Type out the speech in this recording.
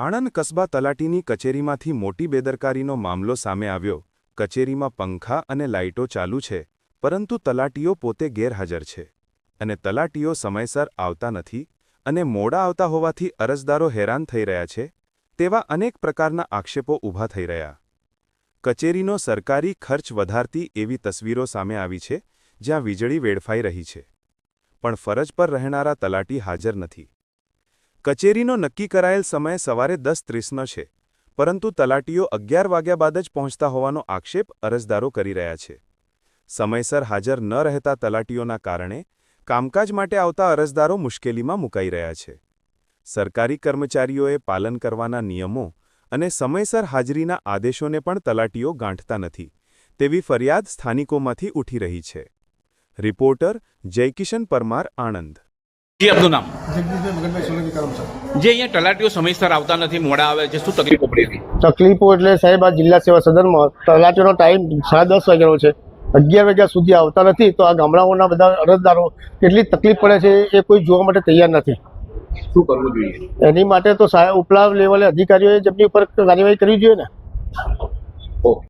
આણંદ કસ્બા તલાટીની કચેરીમાંથી મોટી બેદરકારીનો મામલો સામે આવ્યો. કચેરીમાં પંખા અને લાઇટો ચાલુ છે, પરંતુ તલાટીઓ પોતે ગેરહાજર છે અને તલાટીઓ સમયસર આવતા નથી અને મોડા આવતા હોવાથી અરજદારો હેરાન થઈ રહ્યા છે, તેવા અનેક પ્રકારના આક્ષેપો ઊભા થઈ રહ્યા. કચેરીનો સરકારી ખર્ચ વધારતી એવી તસવીરો સામે આવી છે, જ્યાં વીજળી વેડફાઈ રહી છે. પણ ફરજ પર રહેનારા તલાટી હાજર નથી. કચેરીનો નક્કી કરાયેલ સમય સવારે દસ ત્રીસનો છે. પરંતુ તલાટીઓ અગિયાર વાગ્યા બાદ જ પહોંચતા હોવાનો આક્ષેપ અરજદારો કરી રહ્યા છે. સમયસર હાજર ન રહેતા તલાટીઓના કારણે કામકાજ માટે આવતા અરજદારો મુશ્કેલીમાં મુકાઈ રહ્યા છે. સરકારી કર્મચારીઓએ પાલન કરવાના નિયમો અને સમયસર હાજરીના આદેશોને પણ તલાટીઓ ગાંઠતા નથી, તેવી ફરિયાદ સ્થાનિકોમાંથી ઉઠી રહી છે. રિપોર્ટર જયકિશન પરમાર આણંદ. આપનું નામ? જે અહીંયા તલાટીઓ સમયસર આવતા નથી મોડા આવે છે શું તકલીફો પડી હતી? તકલીફો એટલે સાહેબ આ જિલ્લા સેવા સદનમાં તલાટીનો ટાઈમ સાડા દસ વાગ્યાનો છે. અગિયાર વાગ્યા સુધી આવતા નથી તો આ ગામડાઓના બધા અરજદારો કેટલી તકલીફ પડે છે એ કોઈ જોવા માટે તૈયાર નથી. શું કરવું જોઈએ? એની માટે તો સાહેબ ઉપલા લેવલે અધિકારીઓએ જેમની ઉપર કાર્યવાહી કરવી જોઈએ ને.